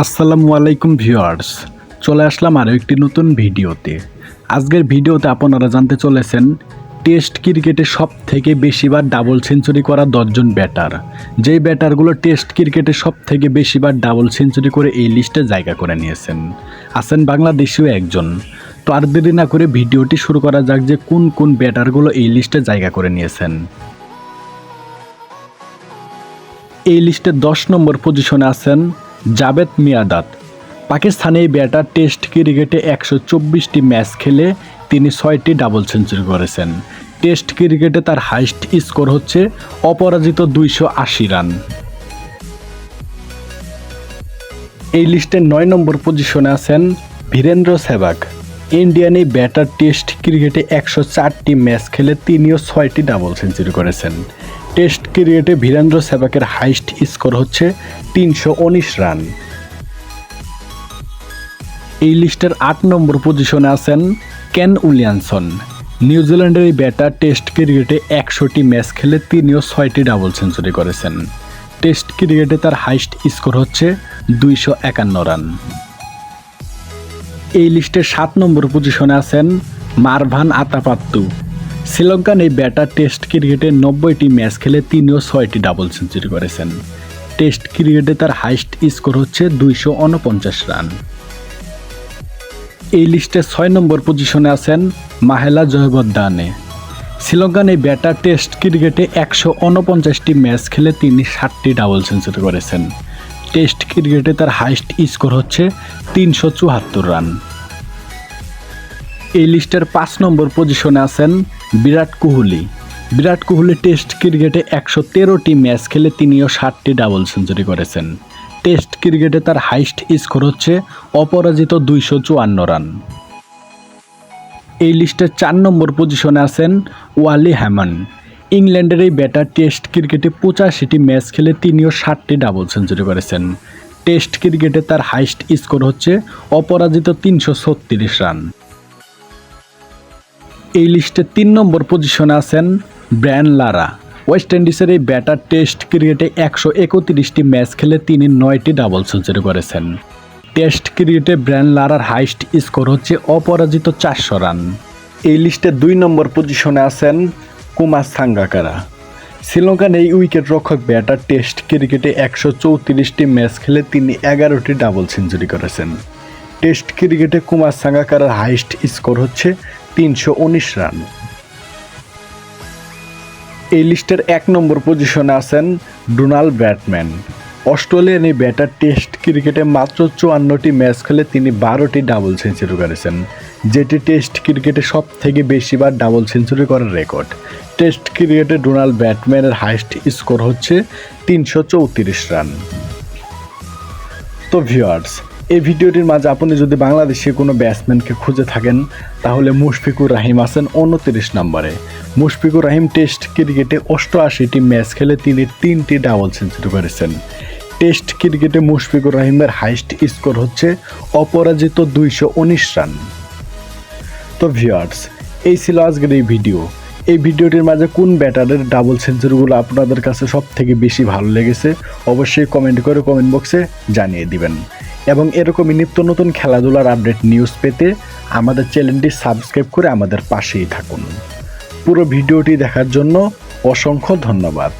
আসসালামু আলাইকুম ভিউয়ার্স। চলে আসলাম আরও একটি নতুন ভিডিওতে। আজকের ভিডিওতে আপনারা জানতে চলেছেন, টেস্ট ক্রিকেটে সব থেকে বেশিবার ডাবল সেঞ্চুরি করা দশজন ব্যাটার যেই ব্যাটারগুলো টেস্ট ক্রিকেটে সব থেকে বেশিবার ডাবল সেঞ্চুরি করে এই লিস্টে জায়গা করে নিয়েছেন। আছেন বাংলাদেশীয় একজন। তো আর দেরি না করে ভিডিওটি শুরু করা যাক যে কোন কোন ব্যাটারগুলো এই লিস্টে জায়গা করে নিয়েছেন। এই লিস্টে দশ নম্বর পজিশনে আছেন জাবেদ মিয়াদাত। পাকিস্তানে এই ব্যাটার টেস্ট ক্রিকেটে একশো চব্বিশটি ম্যাচ খেলে তিনি ছয়টি ডাবল সেঞ্চুরি করেছেন। টেস্ট ক্রিকেটে তার হাইস্ট স্কোর হচ্ছে অপরাজিত দুইশো আশি রান। এই লিস্টের নয় নম্বর পজিশনে আছেন ভীরেন্দ্র সেবাগ ইন্ডিয়ান এই ব্যাটার টেস্ট ক্রিকেটে একশো চারটি ম্যাচ খেলে তিনিও ছয়টি ডাবল সেঞ্চুরি করেছেন। টেস্ট ক্রিকেটে বীরেন্দ্র সেবাকের হাইস্ট স্কোর হচ্ছে তিনশো উনিশ রান। এই লিস্টের আট নম্বর পজিশনে আছেন কেন উইলিয়ানসন নিউজিল্যান্ডের এই ব্যাটার টেস্ট ক্রিকেটে একশোটি ম্যাচ খেলে তিনিও ছয়টি ডাবল সেঞ্চুরি করেছেন। টেস্ট ক্রিকেটে তার হাইস্ট স্কোর হচ্ছে দুইশো একান্ন রান। এই লিস্টের সাত নম্বর পজিশনে আছেন মারভান আতাপাত্তু। শ্রীলঙ্কান এই ব্যাটার টেস্ট ক্রিকেটে নব্বইটি ম্যাচ খেলে তিনিও ছয়টি ডাবল সেঞ্চুরি করেছেন। টেস্ট ক্রিকেটে তার হাইস্ট স্কোর হচ্ছে দুইশো উনপঞ্চাশ রান। এই লিস্টে ছয় নম্বর পজিশনে আছেন মাহেলা জয়বদ্দানে শ্রীলঙ্কান এই ব্যাটার টেস্ট ক্রিকেটে একশো উনপঞ্চাশটি ম্যাচ খেলে তিনি ষাটটি ডাবল সেঞ্চুরি করেছেন। টেস্ট ক্রিকেটে তার হাইস্ট স্কোর হচ্ছে তিনশো চুয়াত্তর রান। এই লিস্টের পাঁচ নম্বর পজিশনে আছেন বিরাট কোহলি। বিরাট কোহলি টেস্ট ক্রিকেটে একশো তেরোটি ম্যাচ খেলে তিনিও ষাটটি ডাবল সেঞ্চুরি করেছেন। টেস্ট ক্রিকেটে তার হাইস্ট স্কোর হচ্ছে অপরাজিত দুইশো চুয়ান্ন রান। এই লিস্টের চার নম্বর পজিশনে আছেন ওয়ালি হ্যামন। ইংল্যান্ডের এই ব্যাটার টেস্ট ক্রিকেটে পঁচাশিটি ম্যাচ খেলে তিনিও ষাটটি ডাবল সেঞ্চুরি করেছেন। টেস্ট ক্রিকেটে তার হাইস্ট স্কোর হচ্ছে অপরাজিত তিনশো ছত্রিশ রান। এই লিস্টে তিন নম্বর পজিশনে আছেন ব্র্যান লারা। ওয়েস্ট ইন্ডিজের এই ব্যাটার টেস্ট ক্রিকেটে একশো একত্রিশটি ম্যাচ খেলে তিনি নয়টি ডাবল সেঞ্চুরি করেছেন। টেস্ট ক্রিকেটে ব্র্যান লারার হাইস্ট স্কোর হচ্ছে অপরাজিত চারশো রান। এই লিস্টে দুই নম্বর পজিশনে আছেন কুমার সাঙ্গাকারা। শ্রীলঙ্কান এই উইকেট রক্ষক ব্যাটার টেস্ট ক্রিকেটে একশো চৌত্রিশটি ম্যাচ খেলে তিনি এগারোটি ডাবল সেঞ্চুরি করেছেন। টেস্ট ক্রিকেটে কুমার সাঙ্গাকারার হাইস্ট স্কোর হচ্ছে তিনশো উনিশ রান। এই লিস্টের এক নম্বর পজিশনে আছেন ডোনাল্ড ব্যাটম্যান অস্ট্রেলিয়ান এই ব্যাটার টেস্ট ক্রিকেটে মাত্র চুয়ান্নটি ম্যাচ খেলে তিনি বারোটি ডাবল সেঞ্চুরি করেছেন। যেটি টেস্ট ক্রিকেটে সব থেকে বেশিবার ডাবল সেঞ্চুরি করার রেকর্ড। টেস্ট ক্রিকেটে ডোনাল্ড ব্যাটম্যানের হাইস্ট স্কোর হচ্ছে তিনশো চৌত্রিশ রান। তো ভিউয়ার্স, এই ভিডিওটির মাঝে আপনি যদি বাংলাদেশে কোনো ব্যাটসম্যানকে খুঁজে থাকেন, তাহলে মুশফিকুর রাহিম আছেন উনত্রিশ নম্বরে। মুশফিকুর রাহিম টেস্ট ক্রিকেটে অষ্টআশিটি ম্যাচ খেলে তিনি তিনটি ডাবল সেঞ্চুরি করেছেন। টেস্ট ক্রিকেটে মুশফিকুর রাহিমের হাইস্ট স্কোর হচ্ছে অপরাজিত দুইশো উনিশ রান। তো ভিউয়ার্স এই ছিল আজকের এই ভিডিও এই ভিডিওটির মাঝে কোন ব্যাটারের ডাবল সেঞ্চুরিগুলো আপনাদের কাছে সব থেকে বেশি ভালো লেগেছে, অবশ্যই কমেন্ট করে কমেন্ট বক্সে জানিয়ে দিবেন। এবং এরকমই নিত্য নতুন খেলাধুলার আপডেট নিউজ পেতে আমাদের চ্যানেলটি সাবস্ক্রাইব করে আমাদের পাশেই থাকুন। পুরো ভিডিওটি দেখার জন্য অসংখ্য ধন্যবাদ।